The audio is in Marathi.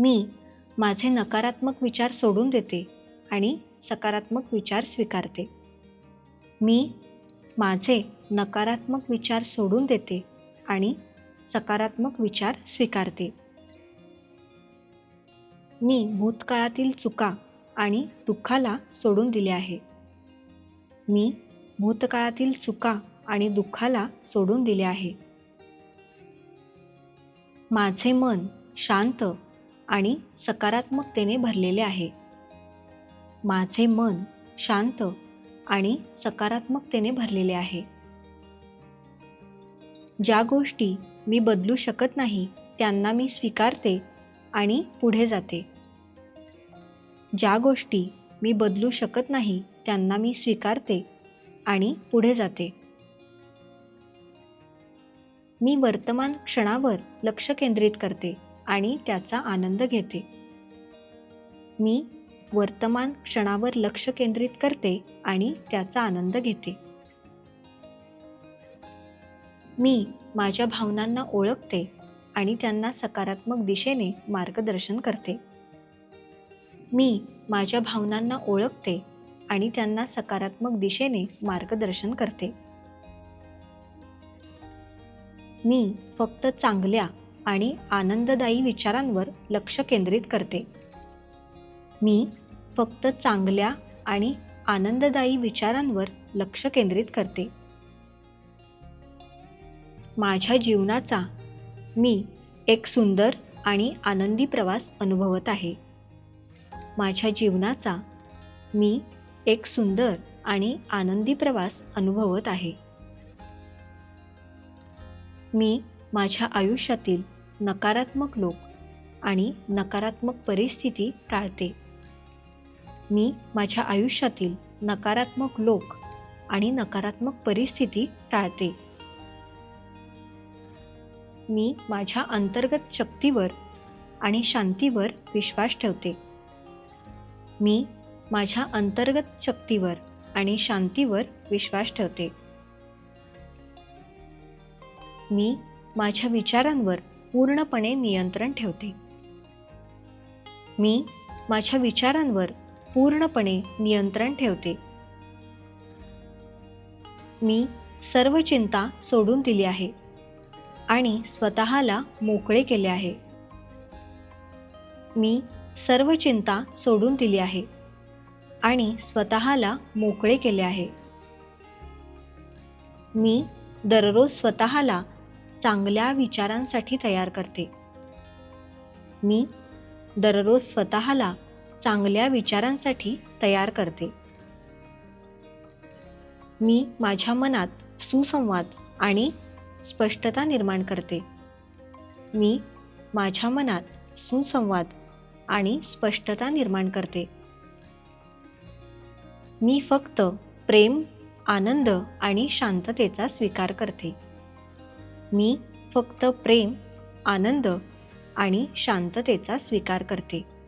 मी माझे नकारात्मक विचार सोडून देते आणि सकारात्मक विचार स्वीकारते. मी माझे नकारात्मक विचार सोडून देते आणि सकारात्मक विचार स्वीकारते. मी भूतकाळातील चुका आणि दुःखाला सोडून दिले आहे. मी भूतकाळातील चुका आणि दुःखाला सोडून दिले आहे. माझे मन शांत आणि सकारात्मकतेने भरलेले आहे. माझे मन शांत आणि सकारात्मकतेने भरलेले आहे. ज्या गोष्टी मी बदलू शकत नाही त्यांना मी स्वीकारते आणि पुढे जाते. ज्या गोष्टी मी बदलू शकत नाही त्यांना मी स्वीकारते आणि पुढे जाते. मी वर्तमान क्षणावर लक्ष केंद्रित करते. आणि त्याचा आनंद घेते. मी वर्तमान क्षणावर लक्ष केंद्रित करते आणि त्याचा आनंद घेते. मी माझ्या भावनांना ओळखते आणि त्यांना सकारात्मक दिशेने मार्गदर्शन करते. मी माझ्या भावनांना ओळखते आणि त्यांना सकारात्मक दिशेने मार्गदर्शन करते. मी फक्त चांगल्या आणि आनंददायी विचारांवर लक्ष केंद्रित करते. मी फक्त चांगल्या आणि आनंददायी विचारांवर लक्ष केंद्रित करते. माझ्या जीवनाचा मी एक सुंदर आणि आनंदी प्रवास अनुभवत आहे. माझ्या जीवनाचा मी एक सुंदर आणि आनंदी प्रवास अनुभवत आहे. मी माझ्या आयुष्यातील नकारात्मक लोक आणि नकारात्मक परिस्थिती टाळते. मी माझ्या आयुष्यातील नकारात्मक लोक आणि नकारात्मक परिस्थिती टाळते. मी माझ्या अंतर्गत शक्तीवर आणि शांतीवर विश्वास ठेवते. मी माझ्या अंतर्गत शक्तीवर आणि शांतीवर विश्वास ठेवते. मी माझ्या विचारांवर पूर्णपणे नियंत्रण ठेवते. मी माझ्या विचारांवर पूर्णपणे नियंत्रण ठेवते. मी सर्व चिंता सोडून दिली आहे आणि स्वतःला मोकळे केले आहे. मी सर्व चिंता सोडून दिली आहे आणि स्वतःला मोकळे केले आहे. मी दररोज स्वतःला चांगल्या विचारांसाठी तयार करते. मी दररोज स्वतःला चांगल्या विचारांसाठी तयार करते. मी माझ्या मनात सुसंवाद आणि स्पष्टता निर्माण करते. मी माझ्या मनात सुसंवाद आणि स्पष्टता निर्माण करते. मी फक्त प्रेम आनंद आणि शांततेचा स्वीकार करते. मी फक्त प्रेम आनंद आणि शांततेचा स्वीकार करते.